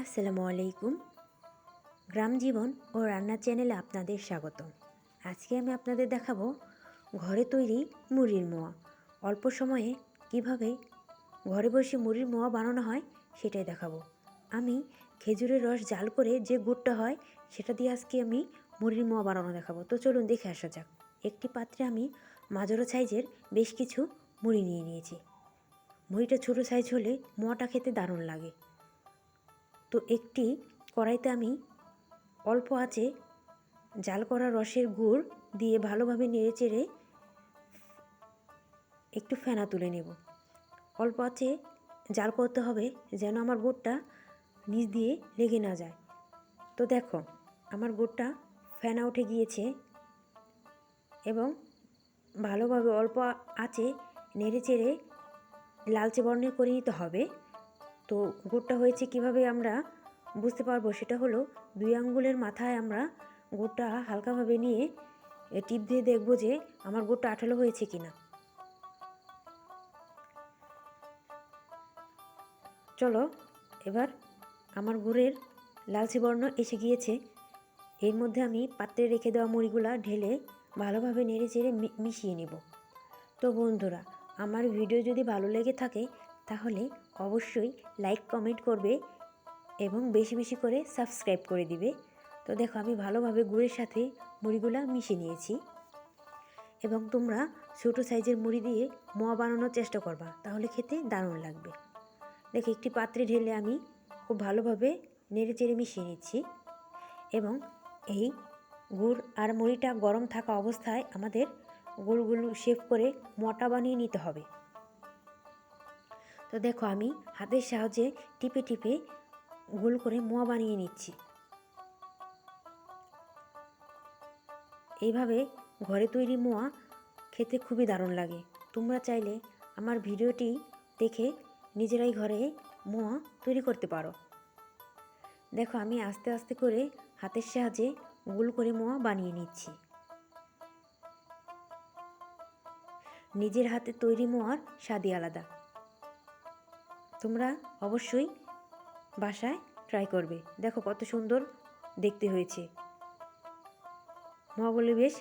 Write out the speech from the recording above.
আসসালামু আলাইকুম। গ্রাম জীবন ও রান্নার চ্যানেলে আপনাদের স্বাগত আজকে আমি আপনাদের দেখাবো ঘরে তৈরি মুড়ির মোয়া। অল্প সময়ে কীভাবে ঘরে বসে মুড়ির মোয়া বানানো হয় সেটাই দেখাবো। আমি খেজুরের রস জাল করে যে গুড়টা হয় সেটা দিয়ে আজকে আমি মুড়ির মোয়া বানানো দেখাবো। তো চলুন দেখে আসা যাক। একটি পাত্রে আমি মাঝারো সাইজের বেশ কিছু মুড়ি নিয়ে নিয়েছি। মুড়িটা ছোটো সাইজ হলে মোয়াটা খেতে দারুণ লাগে। তো একটি কড়াইতে আমি অল্প আছে জাল করা রসের গুড় দিয়ে ভালোভাবে নেড়ে চেড়ে একটু ফেনা তুলে নেব। অল্প আছে জাল করতে হবে যেন আমার গুড়টা নিচ দিয়ে লেগে না যায়। তো দেখো, আমার গুড়টা ফেনা উঠে গিয়েছে এবং ভালোভাবে অল্প আছে নেড়ে চেড়ে লালচে বর্ণের করে নিতে হবে। তো গুড়টা হয়েছে কীভাবে আমরা বুঝতে পারব? সেটা হলো দুই আঙ্গুলের মাথায় আমরা গুড়টা হালকাভাবে নিয়ে টিপ দিয়ে দেখব যে আমার গুড়টা আঠালো হয়েছে কিনা। চলো, এবার আমার গুড়ের লালচে বর্ণ এসে গিয়েছে। এর মধ্যে আমি পাত্রে রেখে দেওয়া মুড়িগুলা ঢেলে ভালোভাবে নেড়ে চেড়ে মিশিয়ে নেব। তো বন্ধুরা, আমার ভিডিও যদি ভালো লেগে থাকে তাহলে অবশ্যই লাইক কমেন্ট করবে এবং বেশি বেশি করে সাবস্ক্রাইব করে দিবে। তো দেখো, আমি ভালোভাবে গুড়ের সাথে মুড়িগুলো মিশিয়ে নিয়েছি। এবং তোমরা ছোটো সাইজের মুড়ি দিয়ে মোয়া বানানোর চেষ্টা করবা, তাহলে খেতে দারুণ লাগবে। দেখো, একটি পাত্রে ঢেলে আমি খুব ভালোভাবে নেড়ে চেড়ে মিশিয়ে নিচ্ছি। এবং এই গুড় আর মুড়িটা গরম থাকা অবস্থায় আমাদের গুড়গুলো শেপ করে মোটা বানিয়ে নিতে হবে। তো দেখো আমি হাতের সাহায্যে টিপে টিপে গোল করে মোয়া বানিয়ে নিচ্ছি। এইভাবে ঘরে তৈরি মোয়া খেতে খুবই দারুণ লাগে। তোমরা চাইলে আমার ভিডিওটি দেখে নিজেরাই ঘরে মোয়া তৈরি করতে পারো। দেখো আমি আস্তে আস্তে করে হাতের সাহায্যে গোল করে মোয়া বানিয়ে নিচ্ছি। নিজের হাতে তৈরি মোয়ার স্বাদই আলাদা। তোমরা অবশ্যই বাসায় ট্রাই করবে। দেখো কত সুন্দর দেখতে হয়েছে। মহাবলী বেশ